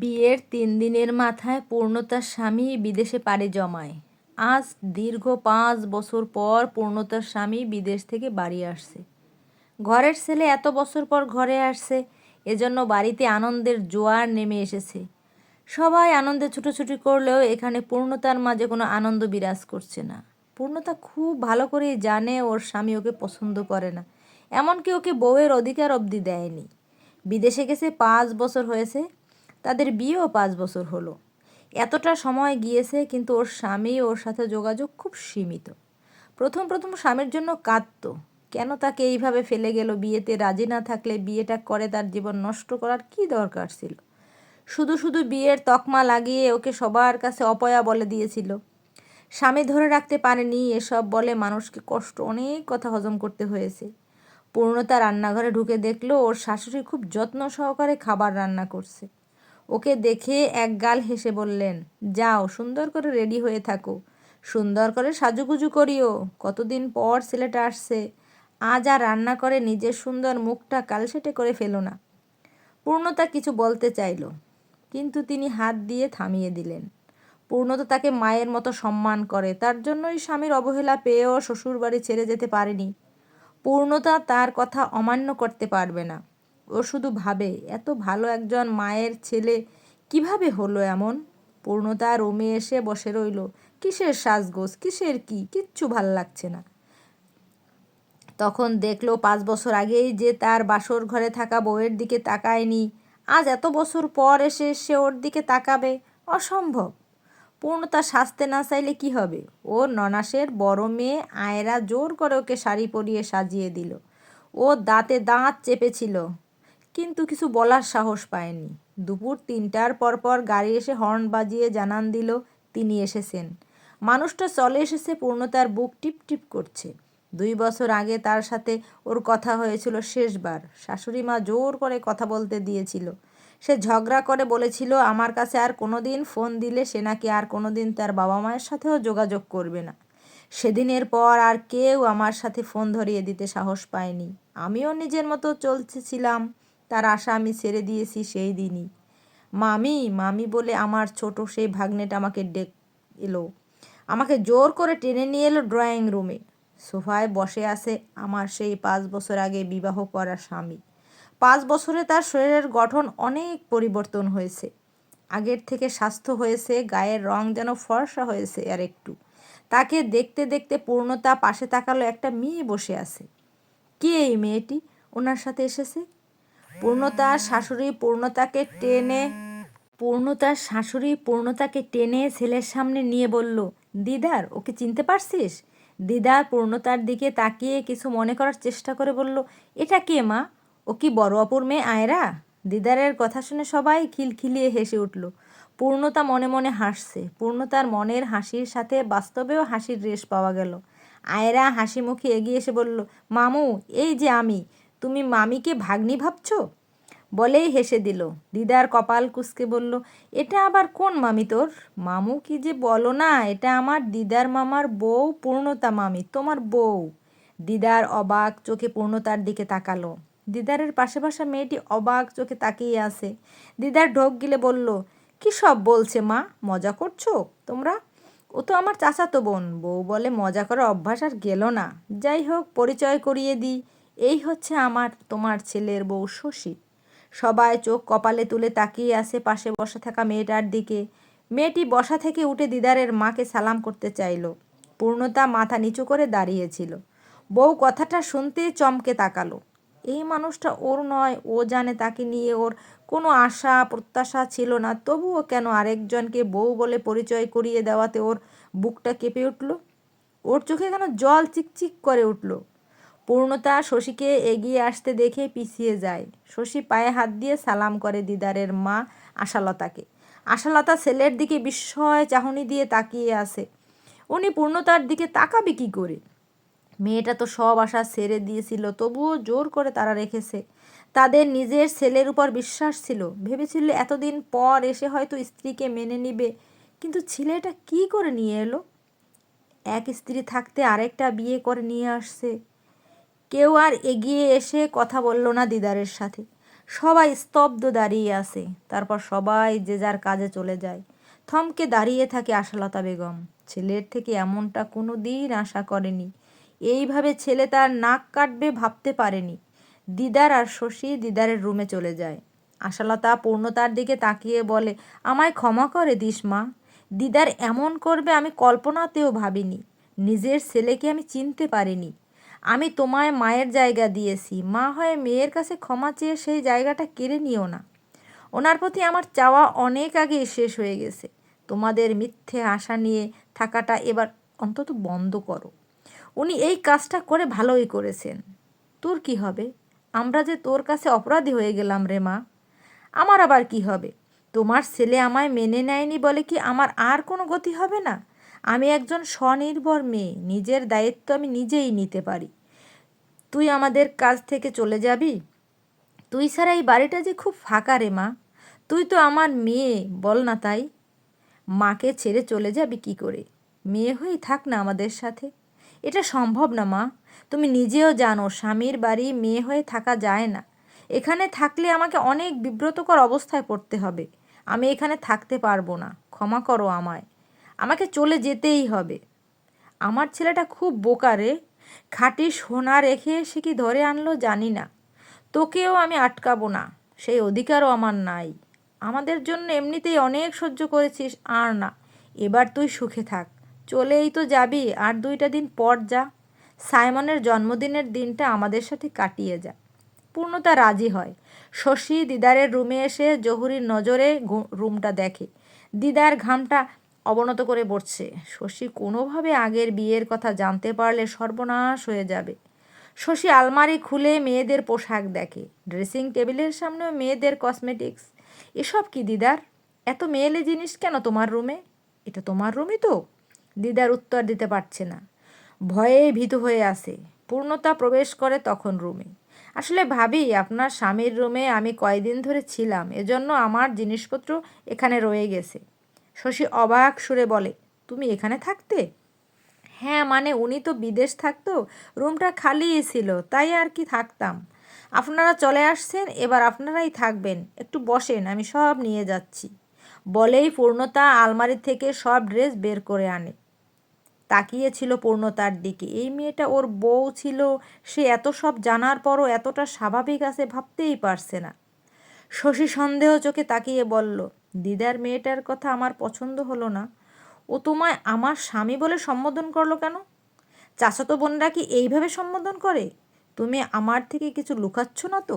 বিয়ের তিন দিনের মাথায় পূর্ণতার স্বামী বিদেশে পাড়ি জমায়। আজ দীর্ঘ পাঁচ বছর পর পূর্ণতার স্বামী বিদেশ থেকে বাড়ি আসছে। ঘরের ছেলে এত বছর পর ঘরে আসছে, এজন্য বাড়িতে আনন্দের জোয়ার নেমে এসেছে। সবাই আনন্দে ছুটোছুটি করলেও এখানে পূর্ণতার মাঝে কোনো আনন্দ বিরাজ করছে না। পূর্ণতা খুব ভালো করেই জানে ওর স্বামী ওকে পছন্দ করে না, এমনকি ওকে বউয়ের অধিকার অবধি দেয়নি। বিদেশে গেছে, পাঁচ বছর হয়েছে তাদের বিয়েও পাঁচ বছর হলো। এতটা সময় গিয়েছে, কিন্তু ওর স্বামী ওর সাথে যোগাযোগ খুব সীমিত। প্রথম প্রথম স্বামীর জন্য কাঁদত। কেন তাকে এইভাবে ফেলে গেল বিয়েতে? রাজি না থাকলে বিয়েটা করে তার জীবন নষ্ট করার কি দরকার ছিল? শুধু শুধু বিয়ের তকমা লাগিয়ে ওকে সবার কাছে অপয়া বলে দিয়েছিল। স্বামী ধরে রাখতে পারেনি, এসব বলে মানুষকে কষ্ট অনেক কথা হজম করতে হয়েছে। পূর্ণতা রান্নাঘরে ঢুকে দেখল, ওর শাশুড়ি খুব যত্ন সহকারে খাবার রান্না করছে। ওকে দেখে এক গাল হেসে বললেন, যাও, সুন্দর করে রেডি হয়ে থাকো। সুন্দর করে সাজুগুজু করিও। কতদিন পর ছেলেটা আসছে। আজ আর রান্না করে নিজের সুন্দর মুখটা কালসেটে করে ফেলো না। পূর্ণতা কিছু বলতে চাইল, কিন্তু তিনি হাত দিয়ে থামিয়ে দিলেন। পূর্ণতা তাকে মায়ের মতো সম্মান করে। তার জন্যই স্বামীর অবহেলা পেয়েও শ্বশুরবাড়ি ছেড়ে যেতে পারেনি। পূর্ণতা তার কথা অমান্য করতে পারবে না। ও শুধু ভাবে, এত ভালো একজন মায়ের ছেলে কীভাবে হলো এমন? পূর্ণতা রোমে এসে বসে রইল, কিসের সাজগোজ, কিসের কি? কিচ্ছু ভালো লাগছে না। তখন দেখল পাঁচ বছর আগেই যে তার বাসর ঘরে থাকা বউয়ের দিকে তাকায়নি, আজ এত বছর পর এসে সে ওর দিকে তাকাবে, অসম্ভব। পূর্ণতা সাজতে না চাইলে কি হবে? ও ননাসের বড় মেয়ে আয়রা জোর করে ওকে শাড়ি পরিয়ে সাজিয়ে দিল। ও দাঁতে দাঁত চেপেছিল। কিন্তু কিছু বলার সাহস পায়নি। দুপুর তিনটার পর পর গাড়ি এসে হর্ন বাজিয়ে জানান দিল, তিনি এসেছেন। মানুষটা চলে এসেছে পূর্ণতার বুক টিপ টিপ করছে। দুই বছর আগে তার সাথে ওর কথা হয়েছিল শেষবার। শাশুড়ি মা জোর করে কথা বলতে দিয়েছিল। সে ঝগড়া করে বলেছিল, আমার কাছে আর কোনো দিন ফোন দিলে সে নাকি আর কোনো দিন তার বাবা মায়ের সাথেও যোগাযোগ করবে না। সেদিনের পর আর কেউ আমার সাথে ফোন ধরিয়ে দিতে সাহস পায়নি। আমিও নিজের মতো চলতেছিলাম। তার আশা আমি ছেড়ে দিয়েছি সেই দিনই। মামি মামি বলে আমার ছোট সেই ভাগ্নেটা আমাকে ডেক এলো। আমাকে জোর করে টেনে নিয়ে এলো ড্রয়িং রুমে। সোফায় বসে আছে আমার সেই পাঁচ বছর আগে বিবাহ করা স্বামী। পাঁচ বছরে তার শরীরের গঠন অনেক পরিবর্তন হয়েছে। আগের থেকে স্বাস্থ্য হয়েছে, গায়ের রং যেন ফর্সা হয়েছে আর একটু। তাকে দেখতে দেখতে পূর্ণতা পাশে তাকালো একটা মেয়ে বসে আছে। কে এই মেয়েটি? ওনার সাথে এসেছে? পূর্ণতার শাশুড়ি পূর্ণতাকে টেনে পূর্ণতার শাশুড়ি পূর্ণতাকে টেনে ছেলের সামনে নিয়ে বলল, দিদার, ওকে চিনতে পারছিস? দিদার পূর্ণতার দিকে তাকিয়ে কিছু মনে করার চেষ্টা করে বলল, এটা কে মা? ও কি বড় অপুর মেয়ে আয়রা? দিদারের কথা শুনে সবাই খিলখিলিয়ে হেসে উঠল। পূর্ণতা মনে মনে হাসছে। পূর্ণতার মনের হাসির সাথে বাস্তবেও হাসির রেশ পাওয়া গেল। আয়রা হাসি মুখে এগিয়ে এসে বলল, মামু, এই যে আমি তুমি মামিকে ভাগ্নি ভাবছ? বলেই হেসে দিল। দিদার কপাল কুসকে বলল, এটা আবার কোন মামি তোর? মামু কি যে বলো না, এটা আমার দিদার মামার বউ পূর্ণতা মামি, তোমার বউ। দিদার অবাক চোখে পূর্ণতার দিকে তাকালো। দিদারের পাশে বসা মেয়েটি অবাক চোখে তাকিয়ে আছে। দিদার ঢোক গিলে বলল, কি সব বলছে মা? মজা করছ তোমরা? ও তো আমার চাচাতো বোন, বউ বলে মজা করার অভ্যাস আর গেল না। যাই হোক, পরিচয় করিয়ে দিই। এই হচ্ছে আমার, তোমার ছেলের বউ শশী। সবাই চোখ কপালে তুলে তাকিয়ে আসে পাশে বসা থাকা মেয়েটার দিকে। মেয়েটি বসা থেকে উঠে দিদারের মাকে সালাম করতে চাইল। পূর্ণতা মাথা নিচু করে দাঁড়িয়েছিল। বউ কথাটা শুনতেই চমকে তাকালো। এই মানুষটা ওর নয়, ও জানে তাকে নিয়ে ওর কোনো আশা, প্রত্যাশা ছিল না। তবুও কেন আরেকজনকে বউ বলে পরিচয় করিয়ে দেওয়াতে ওর বুকটা কেঁপে উঠল? ওর চোখে কেন জল চিকচিক করে উঠল? পূর্ণতা শশীকে এগিয়ে আসতে দেখে পিছিয়ে যায়। শশী পায়ে হাত দিয়ে সালাম করে দিদারের মা আশালতাকে। আশালতা ছেলের দিকে বিস্ময় চাহনি দিয়ে তাকিয়ে আছে। উনি পূর্ণতার দিকে তাকাবে কি করে? মেয়েটা তো সব আশা ছেড়ে দিয়েছিল, তবুও জোর করে তারা রেখেছে। তাদের নিজের ছেলের উপর বিশ্বাস ছিল। ভেবেছিল এতদিন পর এসে হয়তো স্ত্রীকে মেনে নিবে, কিন্তু ছেলেটা কি করে নিয়ে এলো? এক স্ত্রী থাকতে আরেকটা বিয়ে করে নিয়ে আসছে। কেউ আর এগিয়ে এসে কথা বলল না দিদারের সাথে। সবাই স্তব্ধ দাঁড়িয়ে আছে। তারপর সবাই যে যার কাজে চলে যায়। থমকে দাঁড়িয়ে থাকে আশালতা বেগম। ছেলের থেকে এমনটা কোনো দিন আশা করেনি। এইভাবে ছেলে তার নাক কাটবে ভাবতে পারেনি। দিদার আর শশী দিদারের রুমে চলে যায়। আশালতা পূর্ণতার দিকে তাকিয়ে বলে, আমায় ক্ষমা করে দিস, মা। দিদার এমন করবে আমি কল্পনাতেও ভাবিনি। নিজের ছেলেকে আমি চিনতে পারিনি। আমি তোমায় মায়ের জায়গা দিয়েছি। মা হয়ে মেয়ের কাছে ক্ষমা চেয়ে সেই জায়গাটা কেড়ে নিও না। ওনার প্রতি আমার চাওয়া অনেক আগে শেষ হয়ে গেছে। তোমাদের মিথ্যে আশা নিয়ে থাকাটা এবার অন্তত বন্ধ করো। উনি এই কাজটা করে ভালোই করেছেন। তোর কি হবে? আমরা যে তোর কাছে অপরাধী হয়ে গেলাম রে মা। আমার আবার কি হবে? তোমার ছেলে আমায় মেনে নেয়নি বলে কি আমার আর কোনো গতি হবে না? আমি একজন স্বনির্ভর মেয়ে, নিজের দায়িত্ব আমি নিজেই নিতে পারি। তুই আমাদের কাছ থেকে চলে যাবি? তুই ছাড়া এই বাড়িটা যে খুব ফাঁকা রে মা। তুই তো আমার মেয়ে, বল না তাই। মাকে ছেড়ে চলে যাবি কি করে? মেয়ে হয়েই থাক না আমাদের সাথে। এটা সম্ভব না মা। তুমি নিজেও জানো, স্বামীর বাড়ি মেয়ে হয়ে থাকা যায় না। এখানে থাকলে আমাকে অনেক বিব্রতকর অবস্থায় পড়তে হবে। আমি এখানে থাকতে পারব না। ক্ষমা করো আমায়। আমাকে চলে যেতেই হবে। আমার ছেলেটা খুব বোকা রে। খাঁটি সোনা রেখে সে কি ধরে আনলো জানি না। তোকেও আমি আটকাবো না। সেই অধিকারও আমার নাই। আমাদের জন্য এমনিতেই অনেক সহ্য করেছিস, আর না। এবার তুই সুখে থাক। চলেই তো যাবি, আর দুইটা দিন পর যা। সাইমনের জন্মদিনের দিনটা আমাদের সাথে কাটিয়ে যা। পূর্ণতা রাজি হয়। শশী দিদারের রুমে এসে জহুরির নজরে রুমটা দেখে। দিদার ঘামটা অবনত করে পড়ছে শশী কোনোভাবে আগের বিয়ের কথা জানতে পারলে সর্বনাশ হয়ে যাবে। শশী আলমারি খুলে মেয়েদের পোশাক দেখে। ড্রেসিং টেবিলের সামনেও মেয়েদের কসমেটিক্স। এসব কি দিদার? এত মেয়েলে জিনিস কেন তোমার রুমে? এটা তোমার রুমই তো। দিদার উত্তর দিতে পারছে না। ভয়ে ভীত হয়ে আসে পূর্ণতা প্রবেশ করে তখন রুমে। আসলে ভাবি, আপনার স্বামীর রুমে আমি কয়দিন ধরে ছিলাম। এজন্য আমার জিনিসপত্র এখানে রয়ে গেছে। শশী অবাক সুরে বলে, তুমি এখানে থাকতে? হ্যাঁ মানে উনি তো বিদেশ থাকতো, রুমটা খালিই ছিল, তাই আর কি থাকতাম। আপনারা চলে আসছেন, এবার আপনারাই থাকবেন, একটু বসেন, আমি সব নিয়ে যাচ্ছি। বলেই পূর্ণতা আলমারি থেকে সব ড্রেস বের করে আনে। তাকিয়েছিল পূর্ণতার দিকে, এই মেয়েটা ওর বউ ছিল, সে এত সব জানার পরও এতটা স্বাভাবিক আছে, ভাবতেই পারছে না। শশী সন্দেহ চোখে তাকিয়ে বলল দিদার মেয়েটার কথা আমার পছন্দ হলো না। ও তোমায় আমার স্বামী বলে সম্বোধন করল কেন? চাচাতো বোনরা কি এইভাবে সম্বোধন করে? তুমি আমার থেকে কিছু লুকাচ্ছ না তো?